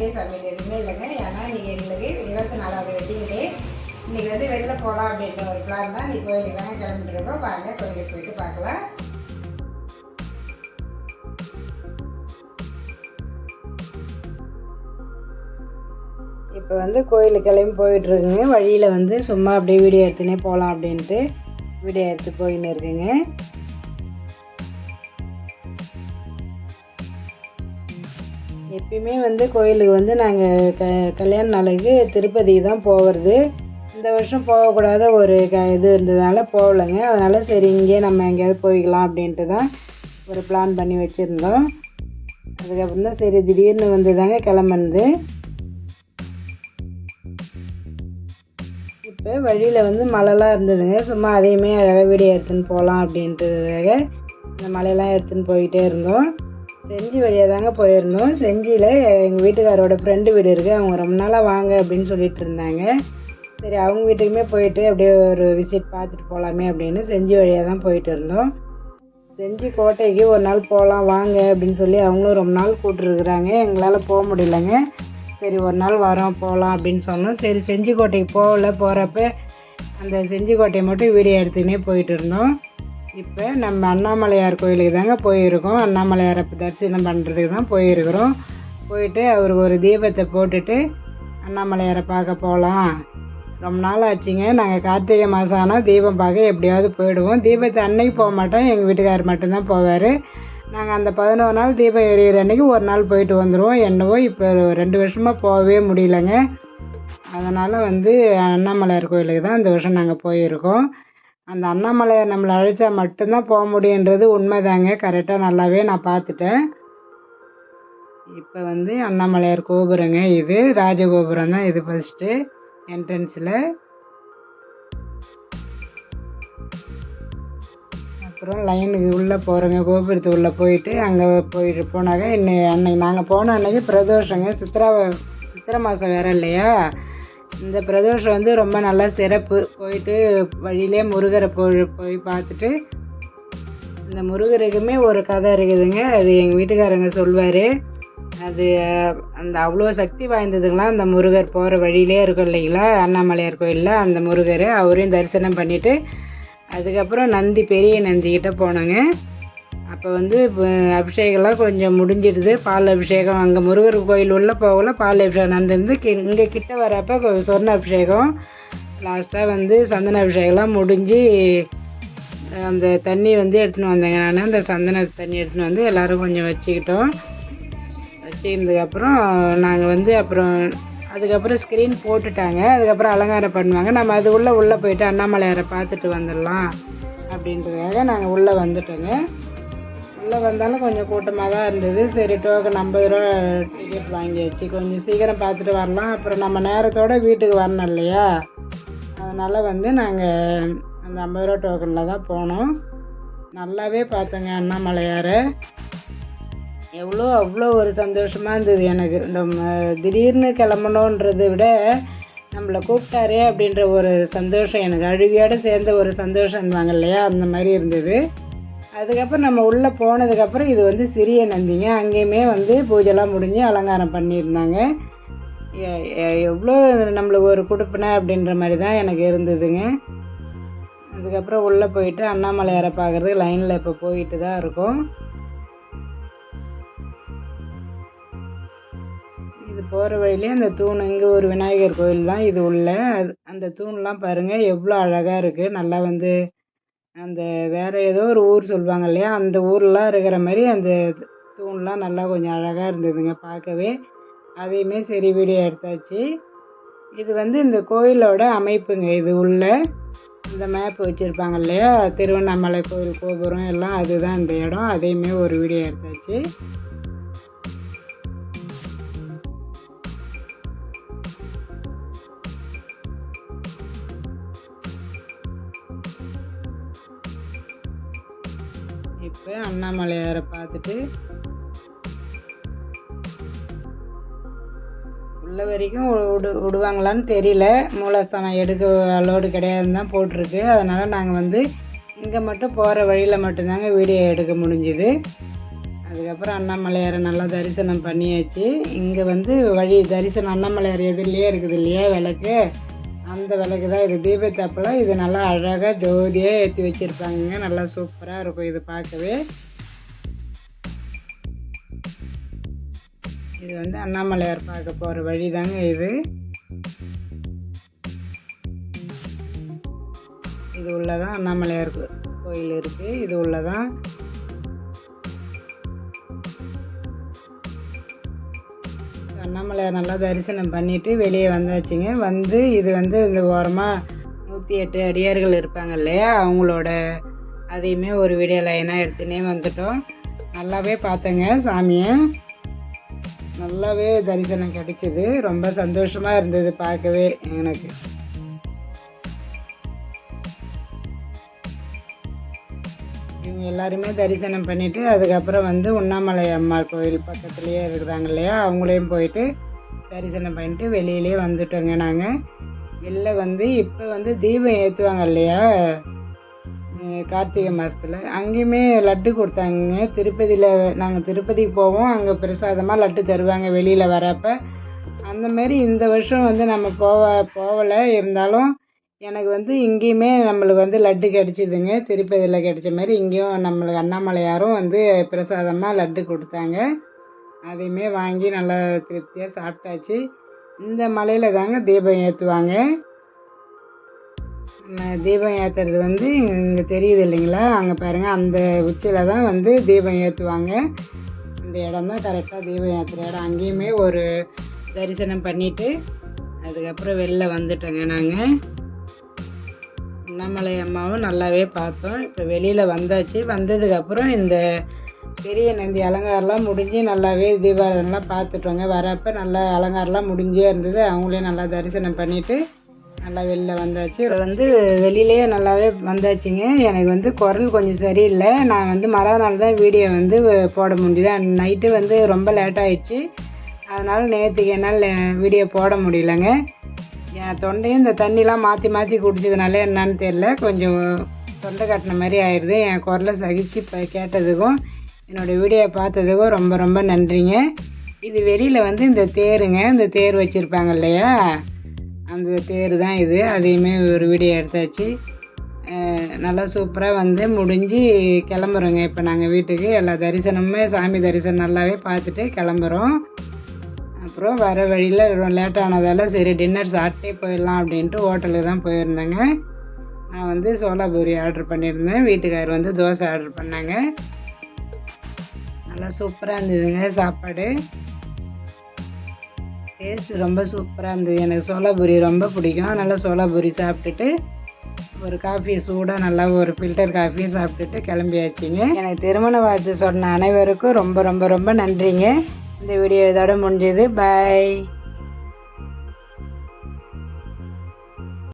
Birthday சமையல் எதுவுமே இல்லைங்க. ஏன்னா இன்றைக்கி எங்களுக்கு இருபத்தி நாலாவது வெட்டிங் டே இன்றைக்கி வந்து வெளில போகலாம் அப்படின்ற ஒரு பிளான் தான் இன்றைக்கி கோயிலுக்கு தானே கிளம்பிட்டுருக்கோம். வாங்க கோயிலுக்கு போயிட்டு பார்க்கலாம். இப்போ வந்து கோயிலுக்கு கிளம்பி போயிட்டுருக்குங்க. வழியில் வந்து சும்மா அப்படியே வீடியோ எடுத்துனே போகலாம் அப்படின்ட்டு வீடியோ எடுத்து போயின்னு இருக்குங்க. எப்பயுமே வந்து கோயிலுக்கு வந்து நாங்கள் க கல்யாண நாளைக்கு திருப்பதிக்கு தான் போகிறது. இந்த வருஷம் போகக்கூடாத ஒரு க இது இருந்ததுனால போகலைங்க. அதனால் சரி இங்கேயே நம்ம எங்கேயாவது போய்க்கலாம் அப்படின்ட்டு தான் ஒரு பிளான் பண்ணி வச்சுருந்தோம். அதுக்கப்புறம் தான் சரி திடீர்னு வந்து தாங்க கிளம்புனது. இப்போ வழியில் வந்து மழைலாம் இருந்ததுங்க. சும்மா அதையுமே அழகாக வீடியோ எடுத்துன்னு போகலாம் அப்படின்றதுக்காக இந்த மலையெல்லாம் எடுத்துன்னு போயிட்டே இருந்தோம். செஞ்சி வழியாக தாங்க போயிருந்தோம். செஞ்சியில் எங்கள் வீட்டுக்காரோட ஃப்ரெண்டு வீடு இருக்குது அவங்க ரொம்ப நாளாக வாங்க அப்படின்னு சொல்லிட்டு இருந்தாங்க. சரி அவங்க வீட்டுக்குமே போயிட்டு அப்படியே ஒரு விசிட் பார்த்துட்டு போகலாமே அப்படின்னு செஞ்சி வழியாக தான் போயிட்டு இருந்தோம். செஞ்சி கோட்டைக்கு ஒரு நாள் போகலாம் வாங்க அப்படின்னு சொல்லி அவங்களும் ரொம்ப நாள் கூப்பிட்டுருக்குறாங்க எங்களால் போக முடியலங்க. சரி ஒரு நாள் வரோம் போகலாம் அப்படின்னு சொன்னோம். சரி செஞ்சி கோட்டைக்கு போகல போகிறப்ப அந்த செஞ்சி கோட்டையை மட்டும் வீடியோ எடுத்துக்கினே போயிட்டு இருந்தோம். இப்போ நம்ம அண்ணாமலையார் கோயிலுக்கு தாங்க போயிருக்கோம். அண்ணாமலையாரை தரிசனம் பண்ணுறதுக்கு தான் போயிருக்கிறோம். போயிட்டு அவருக்கு ஒரு தீபத்தை போட்டுட்டு அண்ணாமலையாரை பார்க்க போகலாம். ரொம்ப நாள் ஆச்சுங்க. நாங்கள் கார்த்திகை மாதம் ஆனால் தீபம் பார்க்க எப்படியாவது போயிடுவோம். தீபத்தை அன்னைக்கு போக மாட்டோம். எங்கள் வீட்டுக்காரர் மட்டும்தான் போவார். நாங்கள் அந்த பதினோரு நாள் தீபம் எரியிற அன்னைக்கு ஒரு நாள் போயிட்டு வந்துடுவோம். என்னவோ இப்போ ரெண்டு வருஷமாக போகவே முடியலங்க. அதனால் வந்து அண்ணாமலையார் கோயிலுக்கு தான் இந்த வருஷம் நாங்கள் போயிருக்கோம். அந்த அண்ணாமலையார் நம்மளை அழைச்சா மட்டும்தான் போக முடியுன்றது உண்மைதாங்க. கரெக்டாக நல்லாவே நான் பார்த்துட்டேன். இப்போ வந்து அண்ணாமலையார் கோபுரங்க இது. ராஜகோபுரம் தான் இது ஃபஸ்ட்டு என்ட்ரன்ஸில் அப்புறம் லைனுக்கு உள்ளே போகிறோங்க கோபுரத்து உள்ளே போயிட்டு அங்கே போயிட்டு போனாக்க இன்னைக்கு அன்னைக்கு நாங்கள் போன அன்னைக்கு பிரதோஷங்க. சித்திரா சித்திரை மாதம் வேறு இல்லையா? இந்த பிரதோஷம் வந்து ரொம்ப நல்லா சிறப்பு. போயிட்டு வழியிலே முருகரை போய் போய் பார்த்துட்டு இந்த முருகருக்குமே ஒரு கதை இருக்குதுங்க. அது எங்கள் வீட்டுக்காரங்க சொல்வார். அது அந்த அவ்வளோ சக்தி வாய்ந்ததுங்களாம் அந்த முருகர் போகிற வழியிலே இருக்கும் இல்லைங்களா? அண்ணாமலையார் கோயிலில் அந்த முருகர் அவரையும் தரிசனம் பண்ணிவிட்டு அதுக்கப்புறம் நந்தி பெரிய நந்திக்கிட்ட போனோங்க. அப்போ வந்து அபிஷேகம்லாம் கொஞ்சம் முடிஞ்சிடுது. பால் அபிஷேகம் அங்கே முருகர் கோயில் உள்ளே போகல பால் அபிஷேகம் நடந்துருந்து கி இங்கே கிட்ட வரப்போ சொர்ண அபிஷேகம். லாஸ்ட்டாக வந்து சந்தன அபிஷேகம்லாம் முடிஞ்சு அந்த தண்ணி வந்து எடுத்துன்னு வந்தேங்க நான். அந்த சந்தன தண்ணி எடுத்துன்னு வந்து எல்லோரும் கொஞ்சம் வச்சுக்கிட்டோம். வச்சுருந்ததுக்கப்புறம் நாங்கள் வந்து அப்புறம் அதுக்கப்புறம் ஸ்க்ரீன் போட்டுட்டாங்க. அதுக்கப்புறம் அலங்காரம் பண்ணுவாங்க. நம்ம அது உள்ளே உள்ளே போயிட்டு அண்ணாமலையாரை பார்த்துட்டு வந்துடலாம் அப்படின்றதுக்காக நாங்கள் உள்ளே வந்துட்டோங்க. உள்ளே வந்தாலும் கொஞ்சம் கூட்டமாக தான் இருந்தது. சரி டோக்கன் ஐம்பது ரூபா டிக்கெட் வாங்கியாச்சு கொஞ்சம் சீக்கிரம் பார்த்துட்டு வரலாம். அப்புறம் நம்ம நேரத்தோடு வீட்டுக்கு வரணும் இல்லையா? அதனால் வந்து நாங்கள் அந்த ஐம்பது ரூபா டோக்கனில் தான் போனோம். நல்லாவே பார்த்தோங்க அண்ணாமலையாரை. எவ்வளோ அவ்வளோ ஒரு சந்தோஷமாக இருந்தது எனக்கு. நம்ம திடீர்னு கிளம்பணுன்றதை விட நம்மளை கூப்பிட்டாரே அப்படின்ற ஒரு சந்தோஷம் எனக்கு. அழுவியோடு சேர்ந்த ஒரு சந்தோஷம்வாங்க இல்லையா? அந்த மாதிரி இருந்தது. அதுக்கப்புறம் நம்ம உள்ளே போனதுக்கப்புறம் இது வந்து சிறிய நந்திங்க. அங்கேயுமே வந்து பூஜைலாம் முடிஞ்சு அலங்காரம் பண்ணியிருந்தாங்க. எவ்வளோ நம்மளுக்கு ஒரு கொடுப்பின அப்படின்ற மாதிரி தான் எனக்கு இருந்ததுங்க. அதுக்கப்புறம் உள்ளே போயிட்டு அண்ணாமலையாரை பார்க்குறதுக்கு லைனில் இப்போ போயிட்டு தான் இருக்கோம். இது போகிற வழியிலே அந்த தூண் இங்கே ஒரு விநாயகர் கோயில் தான் இது உள்ள. அது அந்த தூண்லாம் பாருங்கள் எவ்வளோ அழகாக இருக்குது நல்லா வந்து அந்த வேறு ஏதோ ஒரு ஊர் சொல்லுவாங்க இல்லையா? அந்த ஊர்லாம் இருக்கிற மாதிரி அந்த தூண்லாம் நல்லா கொஞ்சம் அழகாக இருந்ததுங்க பார்க்கவே. அதையுமே சரி வீடியோ எடுத்தாச்சு. இது வந்து இந்த கோயிலோட அமைப்புங்க. இது உள்ள இந்த மேப் வச்சுருப்பாங்க இல்லையா? திருவண்ணாமலை கோயில் கோபுரம் எல்லாம் அதுதான் இந்த இடம். அதையுமே ஒரு வீடியோ எடுத்தாச்சு. இப்போ அண்ணாமலையாரை பார்த்துட்டு உள்ள வரைக்கும் விடு விடுவாங்களான்னு தெரியல. மூலஸ்தானம் எடுக்க லோடு கிடையாதுன்னு தான் போட்டிருக்கு. அதனால் நாங்கள் வந்து இங்கே மட்டும் போகிற வழியில் மட்டும்தாங்க வீடியோ எடுக்க முடிஞ்சுது. அதுக்கப்புறம் அண்ணாமலையாரை நல்லா தரிசனம் பண்ணியாச்சு. இங்கே வந்து வழி தரிசனம் அண்ணாமலையார் எதிரிலே இருக்குது இல்லையா விளக்கு? அந்த விளக்கு தான் இது தீபத்தப்பில் இது நல்லா அழகாக ஜோதியாக ஏற்றி வச்சுருப்பாங்க நல்லா சூப்பராக இருக்கும் இது பார்க்கவே. இது வந்து அண்ணாமலையார் பார்க்க போகிற வழி தாங்க இது. இது உள்ளதான் அண்ணாமலையார் கோயில் இருக்குது இது உள்ளதான் அண்ணாமலையார் நல்லா தரிசனம் பண்ணிட்டு வெளியே வந்தாச்சுங்க. வந்து இது வந்து இந்த ஓரமாக நூற்றி எட்டு அடியார்கள் இருப்பாங்க இல்லையா? அவங்களோட அதையுமே ஒரு வீடியோ லைனாக எடுத்துனே வந்துட்டோம். நல்லாவே பார்த்தேங்க சாமியை. நல்லாவே தரிசனம் கிடைச்சிது. ரொம்ப சந்தோஷமாக இருந்தது பார்க்கவே எனக்கு. இவங்க எல்லாருமே தரிசனம் பண்ணிவிட்டு அதுக்கப்புறம் வந்து உண்ணாமலை அம்மாள் கோயில் பக்கத்துலேயே இருக்கிறாங்க இல்லையா அவங்களையும் போயிட்டு தரிசனம் பண்ணிட்டு வெளியிலே வந்துட்டோங்க நாங்கள் வெளில வந்து இப்போ வந்து தீபம் ஏற்றுவாங்க இல்லையா கார்த்திகை மாதத்தில் அங்கேயுமே லட்டு கொடுத்தாங்க. திருப்பதியில் நாங்கள் திருப்பதிக்கு போவோம். அங்கே பிரசாதமாக லட்டு தருவாங்க வெளியில் வரப்போ. அந்தமாரி இந்த வருஷம் வந்து நம்ம போவ போகலை இருந்தாலும் எனக்கு வந்து இங்கேயுமே நம்மளுக்கு வந்து லட்டு கிடச்சிதுங்க. திருப்பதியில் கிடச்ச மாதிரி இங்கேயும் நம்மளுக்கு அண்ணாமலையாரும் வந்து பிரசாதமாக லட்டு கொடுத்தாங்க. அதையுமே வாங்கி நல்லா திருப்தியாக சாப்பிட்டாச்சு. இந்த மலையில் தாங்க தீபம் ஏற்றுவாங்க தீபம் ஏற்றுறது வந்து இங்கே தெரியுது இல்லைங்களா? அங்கே பாருங்கள் அந்த உச்சியில் தான் வந்து தீபம் ஏற்றுவாங்க இந்த இடம் தான் கரெக்டாக தீபம் ஏற்றுற இடம். அங்கேயுமே ஒரு தரிசனம் பண்ணிவிட்டு அதுக்கப்புறம் வெளில வந்துட்டோங்க நாங்கள் அண்ணாமலை அம்மாவும் நல்லாவே பார்த்தோம். இப்போ வெளியில் வந்தாச்சு. வந்ததுக்கப்புறம் இந்த பெரிய நந்தி அலங்காரம்லாம் முடிஞ்சு நல்லாவே தீபாவளிலாம் பார்த்துட்டோங்க. வரப்போ நல்லா அலங்காரம்லாம் முடிஞ்சே இருந்தது. அவங்களே நல்லா தரிசனம் பண்ணிவிட்டு நல்லா வெளில வந்தாச்சு. வந்து வெளியிலேயே நல்லாவே வந்தாச்சுங்க. எனக்கு வந்து குரல் கொஞ்சம் சரியில்லை. நான் வந்து மறுநாள் தான் வீடியோ வந்து போட முடியுது. நைட்டு வந்து ரொம்ப லேட் ஆயிடுச்சு அதனால் நேற்றுக்கு என்னால் வீடியோ போட முடியலங்க. என் தொண்டையும் இந்த தண்ணிலாம் மாற்றி மாற்றி குடிச்சதுனால என்னன்னு தெரில கொஞ்சம் தொண்டை கட்டின மாதிரி ஆயிடுது என் குரலை சகிச்சு இப்போ கேட்டதுக்கும் என்னோடய வீடியோ பார்த்ததுக்கும் ரொம்ப ரொம்ப நன்றிங்க. இது வெளியில் வந்து இந்த தேருங்க. இந்த தேர் வச்சுருப்பாங்க இல்லையா? அந்த தேர் தான் இது. அதையுமே ஒரு வீடியோ எடுத்தாச்சு. நல்லா சூப்பராக வந்து முடிஞ்சு கிளம்புறோங்க. இப்போ நாங்கள் வீட்டுக்கு எல்லா தரிசனமுமே சாமி தரிசனம் நல்லாவே பார்த்துட்டு கிளம்புறோம். அப்புறம் வர வழியில் லேட்டானதால் லேட் ஆனதால் சரி டின்னர் சாப்பிட்டே போயிடலாம் அப்படின்ட்டு ஹோட்டலுக்கு தான் போயிருந்தேங்க. நான் வந்து சோலாபூரி ஆர்டர் பண்ணியிருந்தேன். வீட்டுக்கார் வந்து தோசை ஆர்டர் பண்ணாங்க. நல்லா சூப்பராக இருந்ததுங்க சாப்பாடு. டேஸ்ட் ரொம்ப சூப்பராக இருந்தது. எனக்கு சோலாபூரி ரொம்ப பிடிக்கும். அதனால் சோலாபூரி சாப்பிட்டுட்டு ஒரு காஃபி சூடாக நல்லா ஒரு ஃபில்டர் காஃபி சாப்பிட்டுட்டு கிளம்பியாச்சுங்க. எனக்கு திருமண வாழ்த்து சொன்ன அனைவருக்கும் ரொம்ப ரொம்ப ரொம்ப நன்றிங்க. இந்த வீடியோ இதோட முடிஞ்சது. பாய்